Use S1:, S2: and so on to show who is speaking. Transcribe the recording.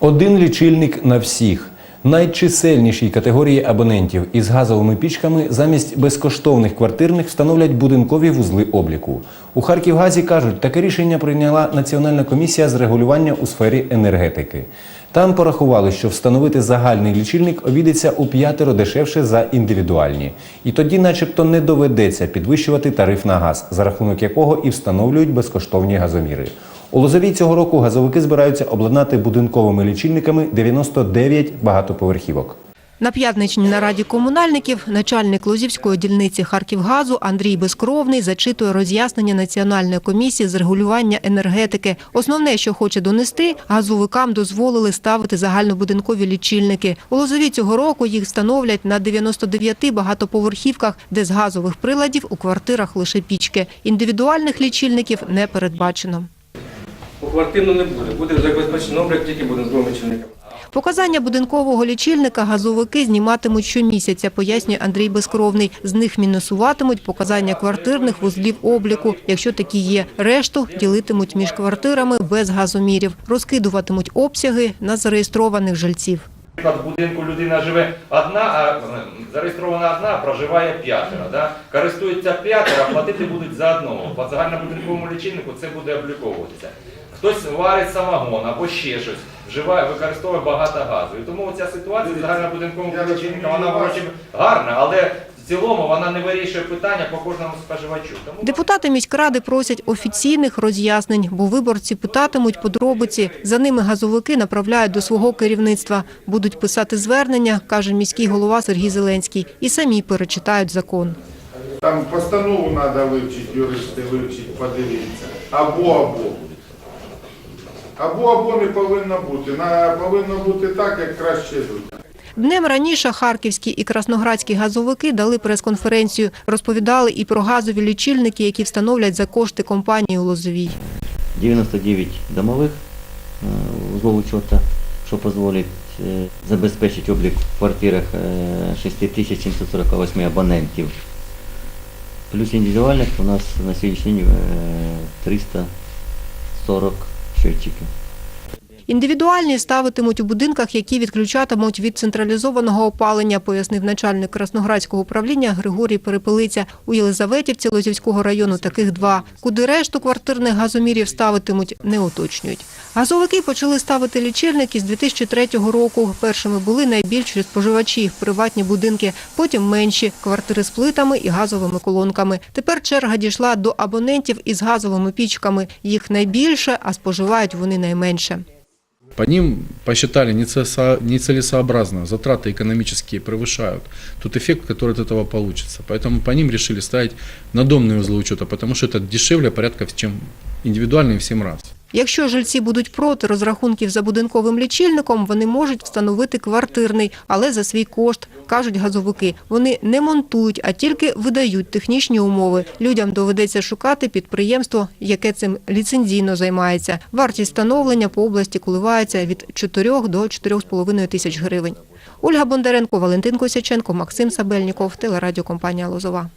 S1: Один лічильник на всіх. Найчисельнішій категорії абонентів із газовими пічками замість безкоштовних квартирних встановлять будинкові вузли обліку. У Харківгазі кажуть, таке рішення прийняла Національна комісія з регулювання у сфері енергетики. Там порахували, що встановити загальний лічильник обійдеться у п'ятеро дешевше за індивідуальні. І тоді, начебто, не доведеться підвищувати тариф на газ, за рахунок якого і встановлюють безкоштовні газоміри. У Лозовій цього року газовики збираються обладнати будинковими лічильниками 99 багатоповерхівок.
S2: На п'ятничній нараді комунальників начальник Лозівської дільниці Харківгазу Андрій Безкровний зачитує роз'яснення Національної комісії з регулювання енергетики. Основне, що хоче донести, газовикам дозволили ставити загальнобудинкові лічильники. У Лозові цього року їх встановлять на 99 багатоповерхівках, де з газових приладів у квартирах лише пічки. Індивідуальних лічильників не передбачено.
S3: По квартирну не буде, буде забезпечений облік тільки будинковим лічильником.
S2: Показання будинкового лічильника газовики зніматимуть щомісяця, пояснює Андрій Безкровний. З них мінусуватимуть показання квартирних вузлів обліку, якщо такі є. Решту ділитимуть між квартирами без газомірів, розкидуватимуть обсяги на зареєстрованих жильців.
S4: Наприклад, в будинку людина живе одна, а зареєстрована одна, а проживає п'ятеро. Да? Користуються п'ятеро, а платити будуть за одного. По загальнобудинковому лічильнику це буде обліковуватися. Хтось варить самогон або ще щось, вживає, використовує багато газу. І тому ця ситуація з загальнобудинковим лічильником, вона вроді гарна, але в цілому вона не вирішує питання по кожному споживачу. Тому
S2: Депутати міськради просять офіційних роз'яснень, бо виборці питатимуть подробиці. За ними газовики направляють до свого керівництва. Будуть писати звернення, каже міський голова Сергій Зеленський, і самі перечитають закон.
S5: Там постанову треба вивчити, юристи вивчити, подивитися. Або або. Або або не повинно бути. На повинно бути так, як краще люди.
S2: Днем раніше харківські і красноградські газовики дали прес-конференцію, розповідали і про газові лічильники, які встановлять за кошти компанії у Лозовій.
S6: 99 домових е, злоучота, що дозволить е, забезпечити облік в квартирах е, 6748 абонентів. Плюс індивідуальних у нас на сьогоднішній день 340. Все тільки.
S2: Індивідуальні ставитимуть у будинках, які відключатимуть від централізованого опалення, пояснив начальник Красноградського управління Григорій Перепелиця. У Єлизаветівці Лозівського району таких два. Куди решту квартирних газомірів ставитимуть, не уточнюють. Газовики почали ставити лічильники з 2003 року. Першими були найбільші споживачі – приватні будинки, потім менші – квартири з плитами і газовими колонками. Тепер черга дійшла до абонентів із газовими пічками. Їх найбільше, а споживають вони найменше.
S7: По ним посчитали нецелесо- нецелесообразно, затраты экономические превышают тот эффект, который от этого получится. Поэтому по ним решили ставить надомные узлы учета, потому что это дешевле порядка, чем индивидуальные в 7 раз.
S2: Якщо жильці будуть проти розрахунків за будинковим лічильником, вони можуть встановити квартирний, але за свій кошт, кажуть газовики. Вони не монтують, а тільки видають технічні умови. Людям доведеться шукати підприємство, яке цим ліцензійно займається. Вартість встановлення по області коливається від 4 до 4,5 тисяч гривень. Ольга Бондаренко, Валентин Косяченко, Максим Сабельніков, телерадіокомпанія «Лозова».